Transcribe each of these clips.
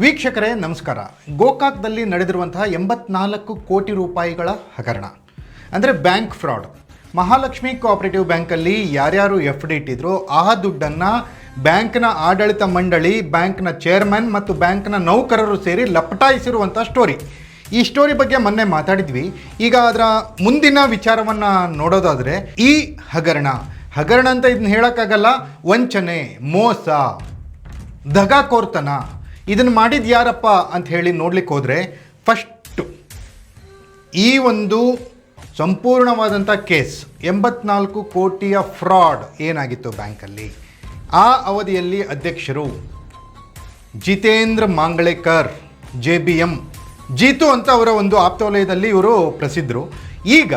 ವೀಕ್ಷಕರೇ, ನಮಸ್ಕಾರ. ಗೋಕಾಕ್ದಲ್ಲಿ ನಡೆದಿರುವಂತಹ ಎಂಬತ್ನಾಲ್ಕು ಕೋಟಿ ರೂಪಾಯಿಗಳ ಹಗರಣ. ಅಂದರೆ ಬ್ಯಾಂಕ್ ಫ್ರಾಡ್. ಮಹಾಲಕ್ಷ್ಮಿ ಕೋಆಪರೇಟಿವ್ ಬ್ಯಾಂಕಲ್ಲಿ ಯಾರ್ಯಾರು ಎಫ್ ಡಿ ಇಟ್ಟಿದ್ರು ಆ ದುಡ್ಡನ್ನು ಬ್ಯಾಂಕ್ನ ಆಡಳಿತ ಮಂಡಳಿ, ಬ್ಯಾಂಕ್ನ ಚೇರ್ಮನ್ ಮತ್ತು ಬ್ಯಾಂಕ್ನ ನೌಕರರು ಸೇರಿ ಲಪಟಾಯಿಸಿರುವಂಥ ಸ್ಟೋರಿ. ಈ ಸ್ಟೋರಿ ಬಗ್ಗೆ ಮೊನ್ನೆ ಮಾತಾಡಿದ್ವಿ. ಈಗ ಅದರ ಮುಂದಿನ ವಿಚಾರವನ್ನು ನೋಡೋದಾದರೆ, ಈ ಹಗರಣ. ಹಗರಣ ಅಂತ ಇದನ್ನ ಹೇಳೋಕ್ಕಾಗಲ್ಲ, ವಂಚನೆ, ಮೋಸ ದಗಾಕೋರ್ತನ ಇದನ್ನು ಮಾಡಿದ ಯಾರಪ್ಪ ಅಂತ ಹೇಳಿ ನೋಡ್ಲಿಕ್ಕೆ ಹೋದರೆ ಫಸ್ಟು ಈ ಒಂದು ಸಂಪೂರ್ಣವಾದಂಥ ಕೇಸ್, ಎಂಬತ್ನಾಲ್ಕು ಕೋಟಿಯ ಫ್ರಾಡ್ ಏನಾಗಿತ್ತು ಬ್ಯಾಂಕಲ್ಲಿ? ಆ ಅವಧಿಯಲ್ಲಿ ಅಧ್ಯಕ್ಷರು Jitendra Mangalekar, J B M, Jeetu ಅಂತ ಅವರ ಒಂದು ಆಪ್ತವಲಯದಲ್ಲಿ ಇವರು ಪ್ರಸಿದ್ಧರು. ಈಗ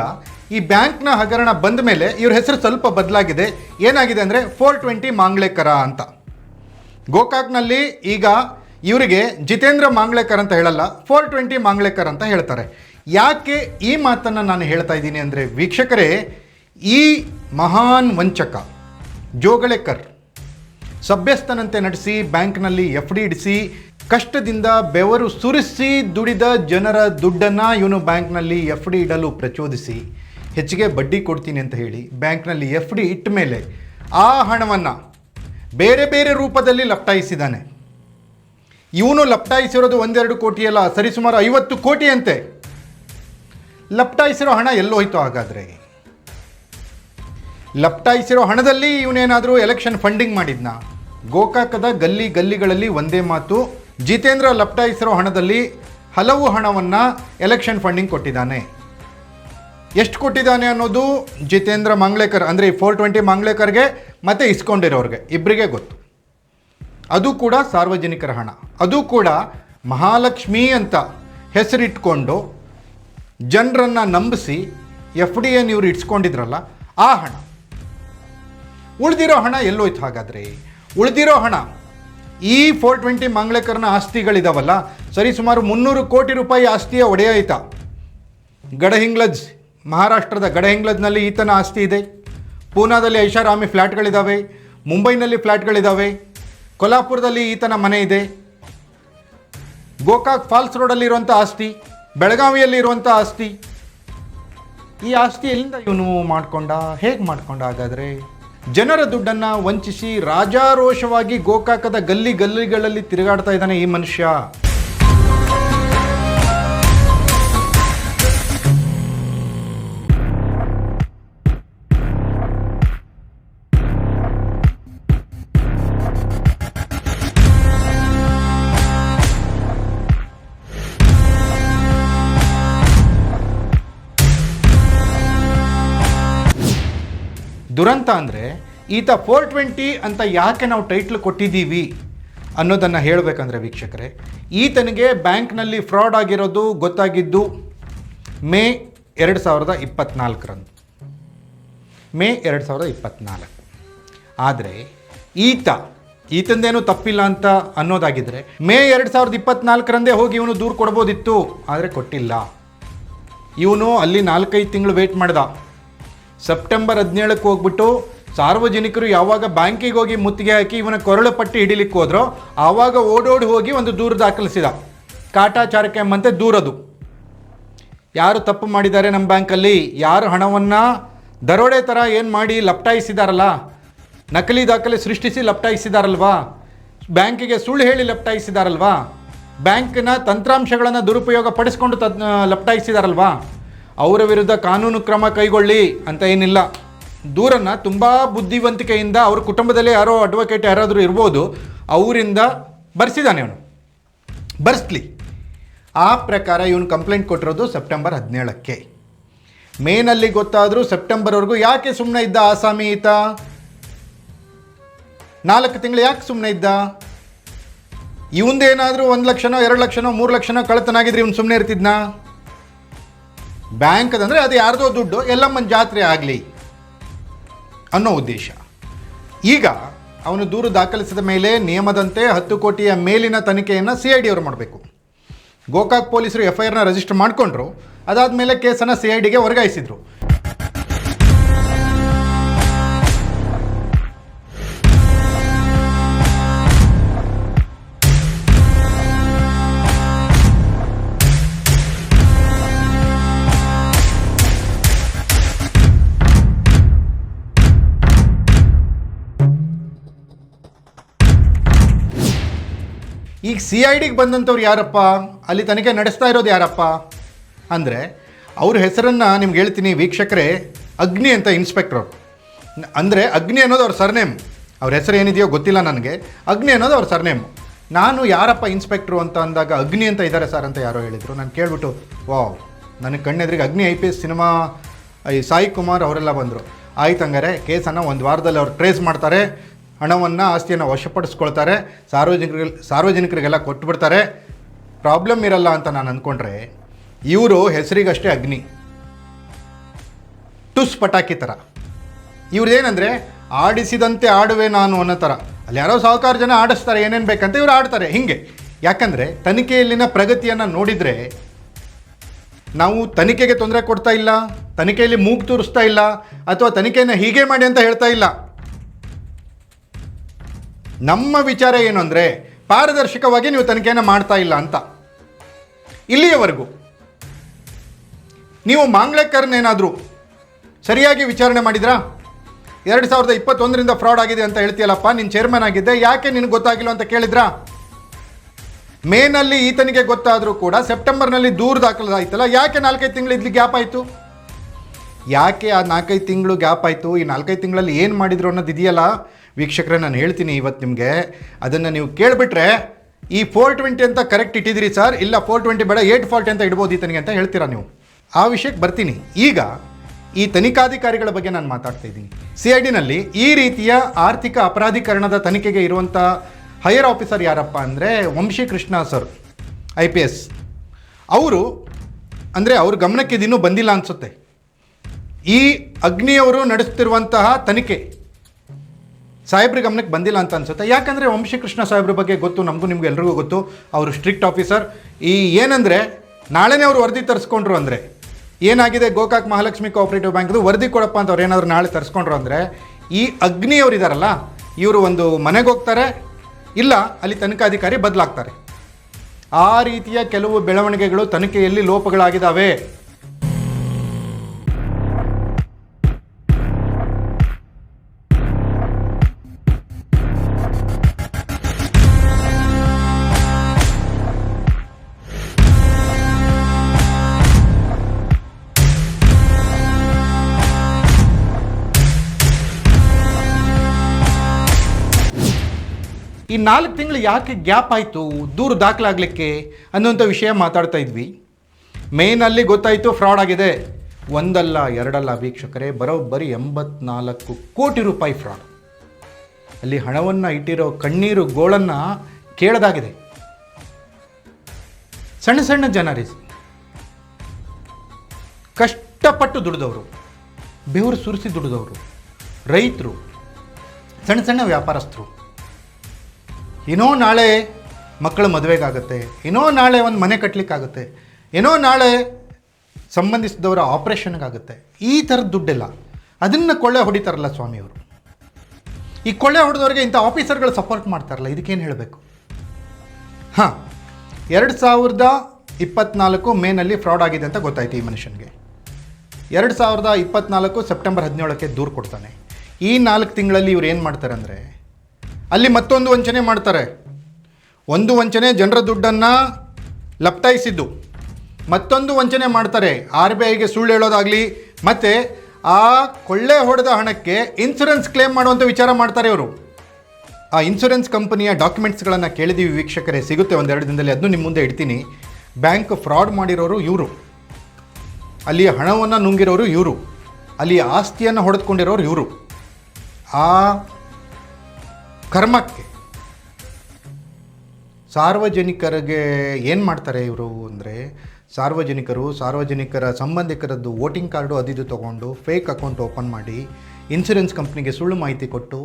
ಈ ಬ್ಯಾಂಕ್ನ ಹಗರಣ ಬಂದ ಮೇಲೆ ಇವ್ರ ಹೆಸರು ಸ್ವಲ್ಪ ಬದಲಾಗಿದೆ. ಏನಾಗಿದೆ ಅಂದರೆ ಫೋರ್ ಟ್ವೆಂಟಿ ಮಾಂಗ್ಳೇಕರ ಅಂತ. ಗೋಕಾಕ್ನಲ್ಲಿ ಈಗ ಇವರಿಗೆ ಜಿತೇಂದ್ರ ಮಾಂಗ್ಳೇಕರ್ ಅಂತ ಹೇಳಲ್ಲ ಫೋರ್ ಟ್ವೆಂಟಿ ಮಾಂಗ್ಳೇಕರ್ ಅಂತ ಹೇಳ್ತಾರೆ. ಯಾಕೆ ಈ ಮಾತನ್ನು ನಾನು ಹೇಳ್ತಾ ಇದ್ದೀನಿ ಅಂದರೆ ವೀಕ್ಷಕರೇ, ಈ ಮಹಾನ್ ವಂಚಕ ಜೋಗಳೇಕರ್ ಸಭ್ಯಸ್ಥನಂತೆ ನಡೆಸಿ, ಬ್ಯಾಂಕ್ನಲ್ಲಿ ಎಫ್ ಡಿ ಇಡಿಸಿ, ಕಷ್ಟದಿಂದ ಬೆವರು ಸುರಿಸಿ ದುಡಿದ ಜನರ ದುಡ್ಡನ್ನು ಇವನು ಬ್ಯಾಂಕ್ನಲ್ಲಿ ಎಫ್ ಡಿ ಇಡಲು ಪ್ರಚೋದಿಸಿ, ಹೆಚ್ಚಿಗೆ ಬಡ್ಡಿ ಕೊಡ್ತೀನಿ ಅಂತ ಹೇಳಿ ಬ್ಯಾಂಕ್ನಲ್ಲಿ ಎಫ್ ಡಿ ಇಟ್ಟ ಮೇಲೆ ಆ ಹಣವನ್ನು ಬೇರೆ ಬೇರೆ ರೂಪದಲ್ಲಿ ಲಪ್ಟಾಯಿಸಿದ್ದಾನೆ. ಇವನು ಲಪ್ಟಾಯಿಸಿರೋದು ಒಂದೆರಡು ಕೋಟಿ ಅಲ್ಲ ಸರಿಸುಮಾರು ಐವತ್ತು ಕೋಟಿ ಅಂತೆ ಲಪ್ಟಾಯಿಸಿರೋ ಹಣ ಎಲ್ಲೋಯ್ತು ಹಾಗಾದರೆ. ಲಪ್ಟಾಯಿಸಿರೋ ಹಣದಲ್ಲಿ ಇವನೇನಾದರೂ ಎಲೆಕ್ಷನ್ ಫಂಡಿಂಗ್ ಮಾಡಿದ್ನ? ಗೋಕಾಕದ ಗಲ್ಲಿ ಗಲ್ಲಿಗಳಲ್ಲಿ ಒಂದೇ ಮಾತು, ಜಿತೇಂದ್ರ ಲಪ್ಟಾಯಿಸಿರೋ ಹಣದಲ್ಲಿ ಹಲವು ಹಣವನ್ನು ಎಲೆಕ್ಷನ್ ಫಂಡಿಂಗ್ ಕೊಟ್ಟಿದ್ದಾನೆ. ಎಷ್ಟು ಕೊಟ್ಟಿದ್ದಾನೆ ಅನ್ನೋದು ಜಿತೇಂದ್ರ ಮಂಗ್ಲೇಕರ್, ಅಂದರೆ ಫೋರ್ ಟ್ವೆಂಟಿ ಮಂಗ್ಲೇಕರ್ಗೆ ಮತ್ತು ಇಸ್ಕೊಂಡಿರೋರಿಗೆ ಇಬ್ಬರಿಗೆ ಗೊತ್ತು. ಅದು ಕೂಡ ಸಾರ್ವಜನಿಕರ ಹಣ. ಅದು ಕೂಡ ಮಹಾಲಕ್ಷ್ಮಿ ಅಂತ ಹೆಸರಿಟ್ಕೊಂಡು ಜನರನ್ನು ನಂಬಿಸಿ ಎಫ್ ಡಿ ಎನ್ ಇವರು ಇಟ್ಸ್ಕೊಂಡಿದ್ರಲ್ಲ, ಆ ಹಣ. ಉಳಿದಿರೋ ಹಣ ಎಲ್ಲೋಯ್ತು ಹಾಗಾದರೆ? ಉಳಿದಿರೋ ಹಣ. ಈ ಫೋರ್ ಟ್ವೆಂಟಿ ಮಂಗಳಕರನ ಆಸ್ತಿಗಳಿದಾವಲ್ಲ, ಸರಿ ಸುಮಾರು ಮುನ್ನೂರು ಕೋಟಿ ರೂಪಾಯಿ ಆಸ್ತಿಯ ಒಡೆಯ ಈತ ಗಡಹಿಂಗ್ಲಜ್, ಮಹಾರಾಷ್ಟ್ರದ ಗಡಹಿಂಗ್ಲಜ್ನಲ್ಲಿ ಈತನ ಆಸ್ತಿ ಇದೆ. ಪೂನಾದಲ್ಲಿ ಐಷಾರಾಮಿ ಫ್ಲ್ಯಾಟ್ಗಳಿದ್ದಾವೆ ಮುಂಬೈನಲ್ಲಿ ಫ್ಲ್ಯಾಟ್ಗಳಿದ್ದಾವೆ ಕೊಲ್ಹಾಪುರದಲ್ಲಿ ಈತನ ಮನೆ ಇದೆ. ಗೋಕಾಕ್ ಫಾಲ್ಸ್ ರೋಡಲ್ಲಿರುವಂಥ ಆಸ್ತಿ ಬೆಳಗಾವಿಯಲ್ಲಿ ಇರುವಂಥ ಆಸ್ತಿ. ಈ ಆಸ್ತಿ ಎಲ್ಲಿಂದ ಇವನು ಮಾಡ್ಕೊಂಡ, ಹೇಗೆ ಮಾಡ್ಕೊಂಡ ಹಾಗಾದ್ರೆ? ಜನರ ದುಡ್ಡನ್ನು ವಂಚಿಸಿ ರಾಜಾರೋಷವಾಗಿ ಗೋಕಾಕದ ಗಲ್ಲಿ ಗಲ್ಲಿಗಳಲ್ಲಿ ತಿರುಗಾಡ್ತಾ ಇದ್ದಾನೆ ಈ ಮನುಷ್ಯ. ದುರಂತ ಅಂದರೆ ಈತ ಫೋರ್ ಟ್ವೆಂಟಿ ಅಂತ ಯಾಕೆ ನಾವು ಟೈಟ್ಲ್ ಕೊಟ್ಟಿದ್ದೀವಿ ಅನ್ನೋದನ್ನು ಹೇಳಬೇಕಂದ್ರೆ ವೀಕ್ಷಕರೇ, ಈತನಿಗೆ ಬ್ಯಾಂಕ್ನಲ್ಲಿ ಫ್ರಾಡ್ ಆಗಿರೋದು ಗೊತ್ತಾಗಿದ್ದು ಮೇ ಎರಡು ಸಾವಿರದ ಇಪ್ಪತ್ತ್ನಾಲ್ಕರಂದು ಮೇ ಎರಡು ಸಾವಿರದ ಇಪ್ಪತ್ನಾಲ್ಕು. ಆದರೆ ಈತ, ಈತಂದೇನು ತಪ್ಪಿಲ್ಲ ಅಂತ ಅನ್ನೋದಾಗಿದ್ದರೆ ಮೇ ಎರಡು ಸಾವಿರದ ಇಪ್ಪತ್ನಾಲ್ಕರಂದೇ ಹೋಗಿ ಇವನು ದೂರು ಕೊಡ್ಬೋದಿತ್ತು, ಆದರೆ ಕೊಟ್ಟಿಲ್ಲ. ಇವನು ಅಲ್ಲಿ ನಾಲ್ಕೈದು ತಿಂಗಳು ವೇಟ್ ಮಾಡ್ದ. ಸೆಪ್ಟೆಂಬರ್ ಹದಿನೇಳಕ್ಕೆ ಹೋಗ್ಬಿಟ್ಟು ಸಾರ್ವಜನಿಕರು ಯಾವಾಗ ಬ್ಯಾಂಕಿಗೆ ಹೋಗಿ ಮುತ್ತಿಗೆ ಹಾಕಿ ಇವನ ಕೊರಳು ಪಟ್ಟಿ ಹಿಡಿಲಿಕ್ಕೆ ಹೋದ್ರೋ, ಆವಾಗ ಓಡೋಡಿ ಹೋಗಿ ಒಂದು ದೂರು ದಾಖಲಿಸಿದ. ಕಾಟಾಚಾರಕ್ಕೆ ಎಂಬಂತೆ ದೂರದು. ಯಾರು ತಪ್ಪು ಮಾಡಿದ್ದಾರೆ ನಮ್ಮ ಬ್ಯಾಂಕಲ್ಲಿ? ಯಾರು ಹಣವನ್ನು ದರೋಡೆ ಥರ ಏನು ಮಾಡಿ ಲಪ್ಟಾಯಿಸಿದಾರಲ್ಲ? ನಕಲಿ ದಾಖಲೆ ಸೃಷ್ಟಿಸಿ ಲಪ್ಟಾಯಿಸಿದಾರಲ್ವಾ? ಬ್ಯಾಂಕಿಗೆ ಸುಳ್ಳು ಹೇಳಿ ಲಪ್ಟಾಯಿಸಿದಾರಲ್ವಾ? ಬ್ಯಾಂಕಿನ ತಂತ್ರಾಂಶಗಳನ್ನು ದುರುಪಯೋಗ ಪಡಿಸ್ಕೊಂಡು ತ ಲಪ್ಟಾಯಿಸಿದಾರಲ್ವಾ? ಅವರ ವಿರುದ್ಧ ಕಾನೂನು ಕ್ರಮ ಕೈಗೊಳ್ಳಿ ಅಂತ ಏನಿಲ್ಲ. ದೂರನ್ನು ತುಂಬ ಬುದ್ಧಿವಂತಿಕೆಯಿಂದ ಅವ್ರ ಕುಟುಂಬದಲ್ಲಿ ಯಾರೋ ಅಡ್ವೊಕೇಟ್ ಯಾರಾದರೂ ಇರ್ಬೋದು, ಅವರಿಂದ ಬರ್ಸಿದ್ದಾನೆ ಅವನು. ಬರ್ಸ್ಲಿ. ಆ ಪ್ರಕಾರ ಇವನು ಕಂಪ್ಲೇಂಟ್ ಕೊಟ್ಟಿರೋದು ಸೆಪ್ಟೆಂಬರ್ ಹದಿನೇಳಕ್ಕೆ. ಮೇನಲ್ಲಿ ಗೊತ್ತಾದರೂ ಸೆಪ್ಟೆಂಬರ್ವರೆಗೂ ಯಾಕೆ ಸುಮ್ಮನೆ ಇದ್ದ ಆಸಾಮಿ ಈತ? ನಾಲ್ಕು ತಿಂಗಳು ಯಾಕೆ ಸುಮ್ಮನೆ ಇದ್ದ? ಇವಂದೇನಾದರೂ ಒಂದು ಲಕ್ಷನೋ, ಎರಡು ಲಕ್ಷನೋ, ಮೂರು ಲಕ್ಷನೋ ಕಳ್ತನಾಗಿದ್ರೆ ಇವನು ಸುಮ್ಮನೆ ಇರ್ತಿದ್ನಾ? ಬ್ಯಾಂಕ್ ಅಂದರೆ ಅದು ಯಾರ್ದೋ ದುಡ್ಡು, ಎಲ್ಲಮ್ಮನ ಜಾತ್ರೆ ಆಗಲಿ ಅನ್ನೋ ಉದ್ದೇಶ. ಈಗ ಅವನು ದೂರು ದಾಖಲಿಸಿದ ಮೇಲೆ ನಿಯಮದಂತೆ ಹತ್ತು ಕೋಟಿಯ ಮೇಲಿನ ತನಿಖೆಯನ್ನು ಸಿ ಐ ಡಿ ಅವರು ಮಾಡಬೇಕು. ಗೋಕಾಕ್ ಪೊಲೀಸರು ಎಫ್ ಐ ಆರ್ನ ರಿಜಿಸ್ಟರ್ ಮಾಡಿಕೊಂಡ್ರು, ಅದಾದಮೇಲೆ ಕೇಸನ್ನು ಸಿ ಐ ಡಿಗೆ ವರ್ಗಾಯಿಸಿದರು. ಸಿ ಐ ಡಿಗೆ ಬಂದಂಥವ್ರು ಯಾರಪ್ಪ? ಅಲ್ಲಿ ತನಿಖೆ ನಡೆಸ್ತಾ ಇರೋದು ಯಾರಪ್ಪ? ಅಂದರೆ ಅವ್ರ ಹೆಸರನ್ನು ನಿಮ್ಗೆ ಹೇಳ್ತೀನಿ ವೀಕ್ಷಕರೇ, ಅಗ್ನಿ ಅಂತ ಇನ್ಸ್ಪೆಕ್ಟ್ರ್. ಅಂದರೆ ಅಗ್ನಿ ಅನ್ನೋದು ಅವ್ರ ಸರ್ನೇಮ್. ಅವ್ರ ಹೆಸರು ಏನಿದೆಯೋ ಗೊತ್ತಿಲ್ಲ ನನಗೆ. ಅಗ್ನಿ ಅನ್ನೋದು ಅವ್ರ ಸರ್ನೇಮು. ನಾನು ಯಾರಪ್ಪ ಇನ್ಸ್ಪೆಕ್ಟ್ರು ಅಂತ ಅಂದಾಗ ಅಗ್ನಿ ಅಂತ ಇದ್ದಾರೆ ಸರ್ ಅಂತ ಯಾರೋ ಹೇಳಿದರು. ನಾನು ಕೇಳಿಬಿಟ್ಟು, ವಾವ್, ನನಗೆ ಕಣ್ಣೆದ್ರಿಗೆ ಅಗ್ನಿ ಐ ಪಿ ಎಸ್ ಸಿನಿಮಾ, ಈ ಸಾಯಿ ಕುಮಾರ್ ಅವರೆಲ್ಲ ಬಂದರು. ಆಯ್ತು ಹಂಗಾರೆ, ಕೇಸನ್ನು ಒಂದು ವಾರದಲ್ಲಿ ಅವ್ರು ಟ್ರೇಸ್ ಮಾಡ್ತಾರೆ. ಹಣವನ್ನು ಆಸ್ತಿಯನ್ನು ವಶಪಡಿಸ್ಕೊಳ್ತಾರೆ. ಸಾರ್ವಜನಿಕರಿಗೆ ಸಾರ್ವಜನಿಕರಿಗೆಲ್ಲ ಕೊಟ್ಬಿಡ್ತಾರೆ. ಪ್ರಾಬ್ಲಮ್ ಇರಲ್ಲ ಅಂತ ನಾನು ಅಂದ್ಕೊಂಡ್ರೆ ಇವರು ಹೆಸರಿಗಷ್ಟೇ ಅಗ್ನಿ. ಟುಸ್ ಪಟಾಕಿ ಥರ ಇವ್ರದ್ದೇನೆಂದರೆ ಆಡಿಸಿದಂತೆ ಆಡುವೆ ನಾನು ಅನ್ನೋ ಥರ ಅಲ್ಲಿ ಯಾರೋ ಸಾವಿರಾರು ಜನ ಆಡಿಸ್ತಾರೆ, ಏನೇನು ಬೇಕಂತ ಇವ್ರು ಆಡ್ತಾರೆ, ಹಿಂಗೆ. ಯಾಕಂದರೆ, ತನಿಖೆಯಲ್ಲಿನ ಪ್ರಗತಿಯನ್ನು ನೋಡಿದರೆ, ನಾವು ತನಿಖೆಗೆ ತೊಂದರೆ ಕೊಡ್ತಾ ಇಲ್ಲ, ತನಿಖೆಯಲ್ಲಿ ಮೂಗು ತೂರಿಸ್ತಾ ಇಲ್ಲ, ಅಥವಾ ತನಿಖೆಯನ್ನು ಹೀಗೆ ಮಾಡಿ ಅಂತ ಹೇಳ್ತಾ ಇಲ್ಲ. ನಮ್ಮ ವಿಚಾರ ಏನು ಅಂದರೆ, ಪಾರದರ್ಶಕವಾಗಿ ನೀವು ತನಿಖೆಯನ್ನು ಮಾಡ್ತಾ ಇಲ್ಲ ಅಂತ. ಇಲ್ಲಿಯವರೆಗೂ ನೀವು ಮಾಂಗ್ಲೇಕರ್ನೇನಾದರೂ ಸರಿಯಾಗಿ ವಿಚಾರಣೆ ಮಾಡಿದ್ರಾ? ಎರಡು ಸಾವಿರದ ಇಪ್ಪತ್ತೊಂದರಿಂದ ಫ್ರಾಡ್ ಆಗಿದೆ ಅಂತ ಹೇಳ್ತೀಯಲ್ಲಪ್ಪ, ನೀನು ಚೇರ್ಮನ್ ಆಗಿದ್ದೆ, ಯಾಕೆ ನಿನಗೆ ಗೊತ್ತಾಗಿಲ್ಲ ಅಂತ ಕೇಳಿದ್ರಾ? ಮೇನಲ್ಲಿ ಈತನಿಗೆ ಗೊತ್ತಾದರೂ ಕೂಡ ಸೆಪ್ಟೆಂಬರ್ನಲ್ಲಿ ದೂರ ದಾಖಲಾಯಿತಲ್ಲ, ಯಾಕೆ ನಾಲ್ಕೈದು ತಿಂಗಳು ಇದ್ಲಿ ಗ್ಯಾಪ್ ಆಯಿತು? ಯಾಕೆ ಆ ನಾಲ್ಕೈದು ತಿಂಗಳು ಗ್ಯಾಪ್ ಆಯಿತು? ಈ ನಾಲ್ಕೈದು ತಿಂಗಳಲ್ಲಿ ಏನು ಮಾಡಿದ್ರು ಅನ್ನೋದು ಇದೆಯಲ್ಲ ವೀಕ್ಷಕರೇ, ನಾನು ಹೇಳ್ತೀನಿ ಇವತ್ತು ನಿಮಗೆ, ಅದನ್ನು ನೀವು ಕೇಳಿಬಿಟ್ರೆ, ಈ ಫೋರ್ ಟ್ವೆಂಟಿ ಅಂತ ಕರೆಕ್ಟ್ ಇಟ್ಟಿದ್ದೀರಿ ಸರ್ ಇಲ್ಲ ಫೋರ್ ಟ್ವೆಂಟಿ ಬೇಡ ಏಟ್ ಫಾರ್ಟಿ ಅಂತ ಇಡ್ಬೋದು ಈತನಿಗೆ ಅಂತ ಹೇಳ್ತೀರಾ ನೀವು? ಆ ವಿಷಯಕ್ಕೆ ಬರ್ತೀನಿ. ಈಗ, ಈ ತನಿಖಾಧಿಕಾರಿಗಳ ಬಗ್ಗೆ ನಾನು ಮಾತಾಡ್ತಾ ಇದ್ದೀನಿ. ಸಿ ಐ ಡಿನಲ್ಲಿ ಈ ರೀತಿಯ ಆರ್ಥಿಕ ಅಪರಾಧೀಕರಣದ ತನಿಖೆಗೆ ಇರುವಂಥ ಹೈಯರ್ ಆಫೀಸರ್ ಯಾರಪ್ಪ ಅಂದರೆ Vamshi Krishna sir I P S ಅವರು, ಅಂದರೆ ಅವ್ರ ಗಮನಕ್ಕೆ ಇದಿನ್ನೂ ಬಂದಿಲ್ಲ ಅನಿಸುತ್ತೆ. ಈ ಅಗ್ನಿಯವರು ನಡೆಸ್ತಿರುವಂತಹ ತನಿಖೆ ಸಾಹೇಬ್ರ ಗಮನಕ್ಕೆ ಬಂದಿಲ್ಲ ಅಂತ ಅನ್ಸುತ್ತೆ. ಯಾಕಂದರೆ ವಂಶೀಕೃಷ್ಣ ಸಾಹೇಬ್ರ ಬಗ್ಗೆ ಗೊತ್ತು, ನಮಗೂ ನಿಮ್ಗೆ ಎಲ್ರಿಗೂ ಗೊತ್ತು. ಅವರು ಸ್ಟ್ರಿಕ್ಟ್ ಆಫೀಸರ್ ಈ ಏನಂದರೆ, ನಾಳೆನೇ ಅವರು ವರದಿ ತರಿಸ್ಕೊಂಡ್ರು ಅಂದರೆ, ಏನಾಗಿದೆ, ಗೋಕಾಕ್ ಮಹಾಲಕ್ಷ್ಮಿ ಕೋಆಪರೇಟಿವ್ ಬ್ಯಾಂಕ್ದು ವರದಿ ಕೊಡಪ್ಪ ಅಂತ ಅವ್ರು ಏನಾದರೂ ನಾಳೆ ತರಿಸ್ಕೊಂಡ್ರು ಅಂದರೆ, ಈ ಅಗ್ನಿಯವರು ಇದ್ದಾರಲ್ಲ ಇವರು ಒಂದು ಮನೆಗೆ ಹೋಗ್ತಾರೆ, ಇಲ್ಲ, ಅಲ್ಲಿ ತನಿಖಾಧಿಕಾರಿ ಬದಲಾಗ್ತಾರೆ. ಆ ರೀತಿಯ ಕೆಲವು ಬೆಳವಣಿಗೆಗಳು ತನಿಖೆಯಲ್ಲಿ ಲೋಪಗಳಾಗಿದ್ದಾವೆ ಈ ನಾಲ್ಕು ತಿಂಗಳು ಯಾಕೆ ಗ್ಯಾಪ್ ಆಯಿತು? ದೂರು ದಾಖಲಾಗಲಿಕ್ಕೆ ಅನ್ನುವಂಥ ವಿಷಯ ಮಾತಾಡ್ತಾ ಇದ್ವಿ. ಮೇನಲ್ಲಿ ಗೊತ್ತಾಯಿತು ಫ್ರಾಡ್ ಆಗಿದೆ. ಒಂದಲ್ಲ, ಎರಡಲ್ಲ ವೀಕ್ಷಕರೇ, ಬರೋಬ್ಬರಿ ಎಂಬತ್ನಾಲ್ಕು ಕೋಟಿ ರೂಪಾಯಿ ಫ್ರಾಡ್. ಅಲ್ಲಿ ಹಣವನ್ನು ಇಟ್ಟಿರೋ ಕಣ್ಣೀರು ಗೋಳನ್ನು ಕೇಳದಾಗಿದೆ. ಸಣ್ಣ ಸಣ್ಣ ಜನರೀಸ್ ಕಷ್ಟಪಟ್ಟು ದುಡಿದವರು, ಬೆವರು ಸುರಿಸಿ ದುಡಿದವರು, ರೈತರು, ಸಣ್ಣ ಸಣ್ಣ ವ್ಯಾಪಾರಸ್ಥರು ಏನೋ ನಾಳೆ ಮಕ್ಕಳ ಮದುವೆಗಾಗುತ್ತೆ, ಏನೋ ನಾಳೆ ಒಂದು ಮನೆ ಕಟ್ಟಲಿಕ್ಕಾಗುತ್ತೆ ಏನೋ ನಾಳೆ ಸಂಬಂಧಿಸಿದವರ ಆಪ್ರೇಷನ್ಗಾಗುತ್ತೆ, ಈ ಥರದ ದುಡ್ಡೆಲ್ಲ. ಅದನ್ನು ಕೊಳ್ಳೆ ಹೊಡಿತಾರಲ್ಲ ಸ್ವಾಮಿಯವರು. ಈ ಕೊಳ್ಳೆ ಹೊಡೆದವ್ರಿಗೆ ಇಂಥ ಆಫೀಸರ್ಗಳು ಸಪೋರ್ಟ್ ಮಾಡ್ತಾರಲ್ಲ, ಇದಕ್ಕೇನು ಹೇಳಬೇಕು? ಹಾಂ, ಎರಡು ಸಾವಿರದ ಇಪ್ಪತ್ನಾಲ್ಕು ಮೇನಲ್ಲಿ ಫ್ರಾಡ್ ಆಗಿದೆ ಅಂತ ಗೊತ್ತಾಯ್ತು ಈ ಮನುಷ್ಯನಿಗೆ. ಎರಡು ಸಾವಿರದ ಇಪ್ಪತ್ನಾಲ್ಕು ಸೆಪ್ಟೆಂಬರ್ ಹದಿನೇಳಕ್ಕೆ ದೂರು ಕೊಡ್ತಾನೆ. ಈ ನಾಲ್ಕು ತಿಂಗಳಲ್ಲಿ ಇವ್ರು ಏನು ಮಾಡ್ತಾರೆ ಅಂದರೆ ಅಲ್ಲಿ ಮತ್ತೊಂದು ವಂಚನೆ ಮಾಡ್ತಾರೆ. ಒಂದು ವಂಚನೆ ಜನರ ದುಡ್ಡನ್ನು ಲಪ್ತಾಯಿಸಿದ್ದು. ಮತ್ತೊಂದು ವಂಚನೆ ಮಾಡ್ತಾರೆ. ಆರ್ ಬಿ ಐಗೆ ಸುಳ್ಳು ಹೇಳೋದಾಗಲಿ, ಮತ್ತು ಆ ಕೊಳ್ಳೆ ಹೊಡೆದ ಹಣಕ್ಕೆ ಇನ್ಸೂರೆನ್ಸ್ ಕ್ಲೇಮ್ ಮಾಡುವಂಥ ವಿಚಾರ ಮಾಡ್ತಾರೆ ಇವರು. ಆ ಇನ್ಸೂರೆನ್ಸ್ ಕಂಪನಿಯ ಡಾಕ್ಯುಮೆಂಟ್ಸ್ಗಳನ್ನು ಕೇಳಿದೀವಿ ವೀಕ್ಷಕರೇ, ಸಿಗುತ್ತೆ ಒಂದೆರಡು ದಿನದಲ್ಲಿ. ಅದನ್ನು ನಿಮ್ಮ ಮುಂದೆ ಇಡ್ತೀನಿ. ಬ್ಯಾಂಕ್ ಫ್ರಾಡ್ ಮಾಡಿರೋರು ಇವರು. ಅಲ್ಲಿ ಹಣವನ್ನು ನುಂಗಿರೋರು ಇವರು. ಅಲ್ಲಿ ಆಸ್ತಿಯನ್ನು ಹೊಡೆದುಕೊಂಡಿರೋರು ಇವರು. ಆ ಕರ್ಮಕ್ಕೆ. ಸಾರ್ವಜನಿಕರಿಗೆ ಏನು ಮಾಡ್ತಾರೆ ಇವರು ಅಂದರೆ, ಸಾರ್ವಜನಿಕರು, ಸಾರ್ವಜನಿಕರ ಸಂಬಂಧಿಕರದ್ದು ವೋಟಿಂಗ್ ಕಾರ್ಡು ಅದಿದು ತೊಗೊಂಡು ಫೇಕ್ ಅಕೌಂಟ್ ಓಪನ್ ಮಾಡಿ ಇನ್ಸೂರೆನ್ಸ್ ಕಂಪ್ನಿಗೆ ಸುಳ್ಳು ಮಾಹಿತಿ ಕೊಟ್ಟು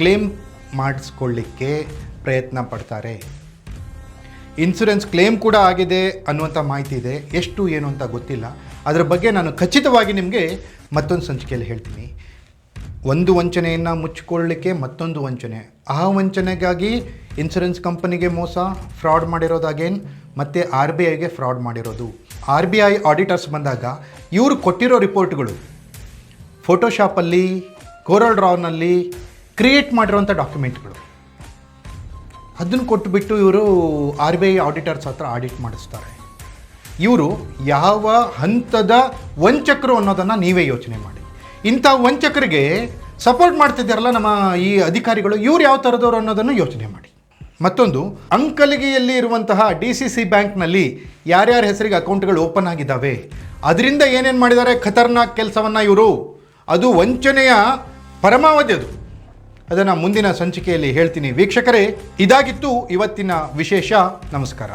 ಕ್ಲೇಮ್ ಮಾಡಿಸ್ಕೊಳ್ಳಿಕ್ಕೆ ಪ್ರಯತ್ನ ಪಡ್ತಾರೆ. ಇನ್ಸೂರೆನ್ಸ್ ಕ್ಲೇಮ್ ಕೂಡ ಆಗಿದೆ ಅನ್ನುವಂಥ ಮಾಹಿತಿ ಇದೆ. ಎಷ್ಟು, ಏನು ಅಂತ ಗೊತ್ತಿಲ್ಲ. ಅದರ ಬಗ್ಗೆ ನಾನು ಖಚಿತವಾಗಿ ನಿಮಗೆ ಮತ್ತೊಂದು ಸಂಚಿಕೆಯಲ್ಲಿ ಹೇಳ್ತೀನಿ. ಒಂದು ವಂಚನೆಯನ್ನು ಮುಚ್ಚಿಕೊಳ್ಳಲಿಕ್ಕೆ ಮತ್ತೊಂದು ವಂಚನೆ. ಆ ವಂಚನೆಗಾಗಿ ಇನ್ಸೂರೆನ್ಸ್ ಕಂಪನಿಗೆ ಮೋಸ ಫ್ರಾಡ್ ಮಾಡಿರೋದು ಅಗೇನ್ ಮತ್ತು ಆರ್ ಬಿ ಐಗೆ ಫ್ರಾಡ್ ಮಾಡಿರೋದು. ಆರ್ ಬಿ ಐ ಆಡಿಟರ್ಸ್ ಬಂದಾಗ ಇವರು ಕೊಟ್ಟಿರೋ ರಿಪೋರ್ಟ್ಗಳು ಫೋಟೋಶಾಪಲ್ಲಿ ಕೋರಲ್ ಡ್ರಾವ್ನಲ್ಲಿ ಕ್ರಿಯೇಟ್ ಮಾಡಿರೋಂಥ ಡಾಕ್ಯುಮೆಂಟ್ಗಳು ಅದನ್ನು ಕೊಟ್ಟುಬಿಟ್ಟು ಇವರು ಆರ್ ಬಿ ಐ ಆಡಿಟರ್ಸ್ ಹತ್ರ ಆಡಿಟ್ ಮಾಡಿಸ್ತಾರೆ. ಇವರು ಯಾವ ಹಂತದ ವಂಚಕರು ಅನ್ನೋದನ್ನು ನೀವೇ ಯೋಚನೆ ಮಾಡಿ. ಇಂಥ ವಂಚಕರಿಗೆ ಸಪೋರ್ಟ್ ಮಾಡ್ತಿದ್ದಾರಲ್ಲ ನಮ್ಮ ಈ ಅಧಿಕಾರಿಗಳು, ಇವ್ರು ಯಾವ ಥರದವರು ಅನ್ನೋದನ್ನು ಯೋಚನೆ ಮಾಡಿ. ಮತ್ತೊಂದು, ಅಂಕಲಿಗೆಯಲ್ಲಿ ಇರುವಂತಹ ಡಿ ಸಿ ಸಿ ಬ್ಯಾಂಕ್ನಲ್ಲಿ ಯಾರ್ಯಾರ ಹೆಸರಿಗೆ ಅಕೌಂಟ್ಗಳು ಓಪನ್ ಆಗಿದ್ದಾವೆ, ಅದರಿಂದ ಏನೇನು ಮಾಡಿದ್ದಾರೆ? ಖತರ್ನಾಕ್ ಕೆಲಸವನ್ನು ಇವರು. ಅದು ವಂಚನೆಯ ಪರಮಾವಧಿ ಅದು. ಅದನ್ನು ಮುಂದಿನ ಸಂಚಿಕೆಯಲ್ಲಿ ಹೇಳ್ತೀನಿ. ವೀಕ್ಷಕರೇ, ಇದಾಗಿತ್ತು ಇವತ್ತಿನ ವಿಶೇಷ ನಮಸ್ಕಾರ.